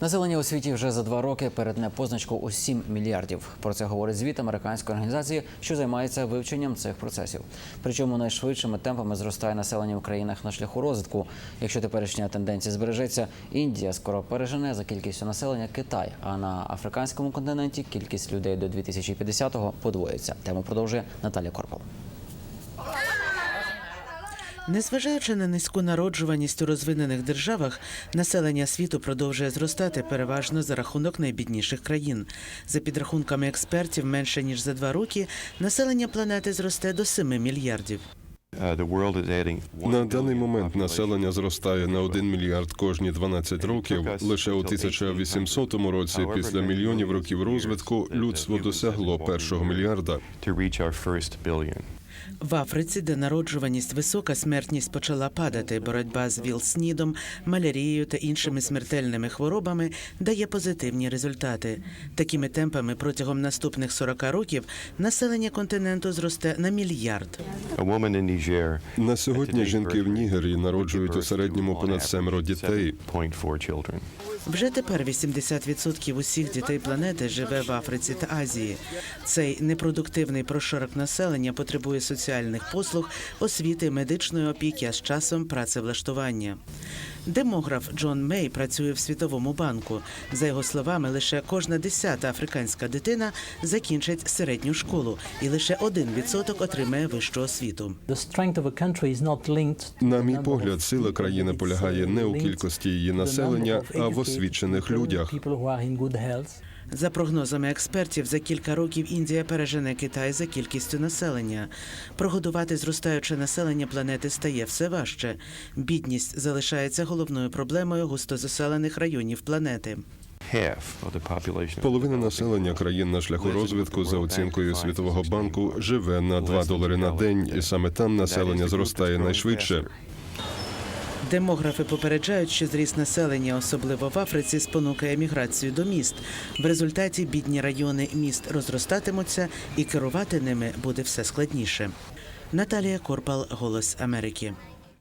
Населення у світі вже за два роки перетне позначку у 7 мільярдів. Про це говорить звіт американської організації, що займається вивченням цих процесів. Причому найшвидшими темпами зростає населення в країнах на шляху розвитку. Якщо теперішня тенденція збережеться, Індія скоро пережене за кількістю населення Китай. А на африканському континенті кількість людей до 2050-го подвоїться. Тему продовжує Наталя Корпал. Незважаючи на низьку народжуваність у розвинених державах, населення світу продовжує зростати переважно за рахунок найбідніших країн. За підрахунками експертів, менше ніж за два роки населення планети зросте до 7 мільярдів. На даний момент населення зростає на 1 мільярд кожні 12 років. Лише у 1800 році, після мільйонів років розвитку, людство досягло першого мільярда. В Африці, де народжуваність висока, смертність почала падати. Боротьба з ВІЛ-СНІДом, малярією та іншими смертельними хворобами дає позитивні результати. Такими темпами протягом наступних 40 років населення континенту зросте на мільярд. На сьогодні жінки в Нігері народжують у середньому понад семеро дітей. Вже тепер 80% усіх дітей планети живе в Африці та Азії. Цей непродуктивний прошарок населення потребує соціальних послуг, освіти, медичної опіки, а з часом працевлаштування. Демограф Джон Мей працює в Світовому банку. За його словами, лише кожна десята африканська дитина закінчить середню школу, і лише один відсоток отримає вищу освіту. На мій погляд, сила країни полягає не у кількості її населення, а в освічених людях. За прогнозами експертів, за кілька років Індія пережене Китай за кількістю населення. Прогодувати зростаюче населення планети стає все важче. Бідність залишається головною проблемою густозаселених районів планети. Половина населення країн на шляху розвитку за оцінкою Світового банку живе на 2 долари на день, і саме там населення зростає найшвидше. Демографи попереджають, що зріст населення, особливо в Африці, спонукає міграцію до міст. В результаті бідні райони міст розростатимуться, і керувати ними буде все складніше. Наталія Корпал, Голос Америки.